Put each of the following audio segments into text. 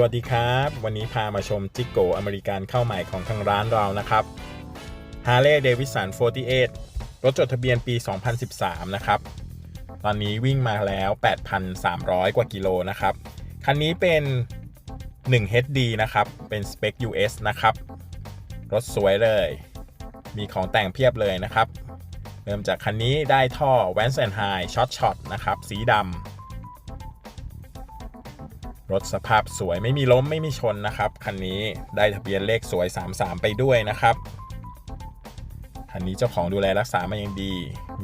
สวัสดีครับ วันนี้พามาชมจิกโกอเมริกันเข้าใหม่ของทางร้านเรานะครับ Harley Davidson 48 รถจดทะเบียนปี 2013 นะครับ ตอนนี้วิ่งมาแล้ว 8,300 กว่ากิโลนะครับ คันนี้เป็น 1 HD นะครับ เป็นสเปค US นะครับ รถสวยเลย มีของแต่งเพียบเลยนะครับ เริ่มจากคันนี้ได้ท่อ Vance and High Shot Shot นะครับ สีดำ รถสภาพสวยไม่มีล้มไม่มีชนนะครับคันนี้ได้ทะเบียนเลขสวย 33 ไปด้วยนะครับคันนี้เจ้าของดูแลรักษามาอย่างดี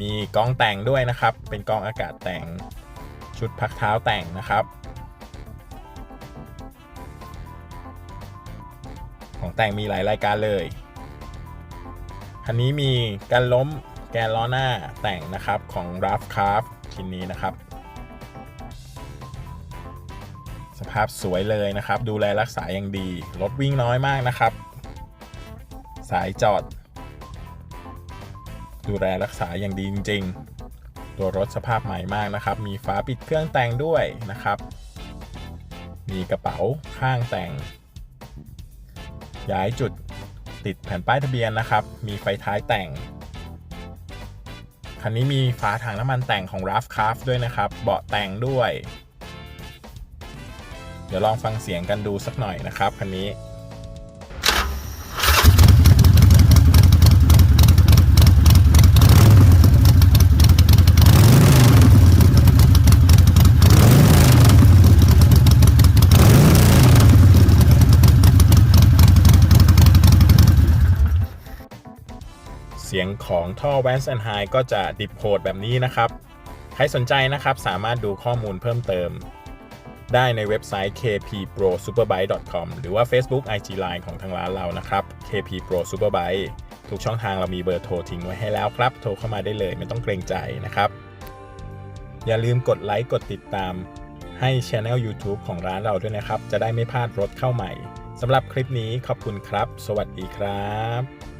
มีกล้องแต่งด้วยนะครับ เป็นกล้องอากาศแต่งชุดพักเท้าแต่งนะครับ ของแต่งมีหลายรายการเลยคันนี้มีการล้มแกนล้อหน้าแต่งนะครับของ r a f c r a f t ชิ้นนี้นะครับ สภาพสวยเลยนะครับ ดูแลรักษาอย่างดี รถวิ่งน้อยมากนะครับ สายจอด ดูแลรักษาอย่างดีจริง ๆ ตัวรถสภาพใหม่มากนะครับ มีฝาปิดเครื่องแต่งด้วยนะครับ มีกระเป๋าข้างแต่ง ย้ายจุดติดแผ่นป้ายทะเบียนนะครับ มีไฟท้ายแต่งคันนี้มีฝาถังน้ำมันแต่งของ r a f c r a f t ด้วยนะครับ เบาะแต่งด้วย เดี๋ยวลองฟังเสียงกันดูสักหน่อยนะครับคันนี้เสียงของท่อ Vance and High ก็จะดิบโหดแบบนี้นะครับ ใครสนใจนะครับสามารถดูข้อมูลเพิ่มเติม ได้ในเว็บไซต์ kpprosuperbike.com หรือว่า Facebook IG Line ของทางร้านเรานะครับ kppro superbike ทุกช่องทางเรามีเบอร์โทรทิ้งไว้ให้แล้วครับ โทรเข้ามาได้เลยไม่ต้องเกรงใจนะครับ อย่าลืมกดไลค์กดติดตามให้ช anel YouTube ของร้านเราด้วยนะครับ จะได้ไม่พลาดรถเข้าใหม่สำหรับคลิปนี้ขอบคุณครับ สวัสดีครับ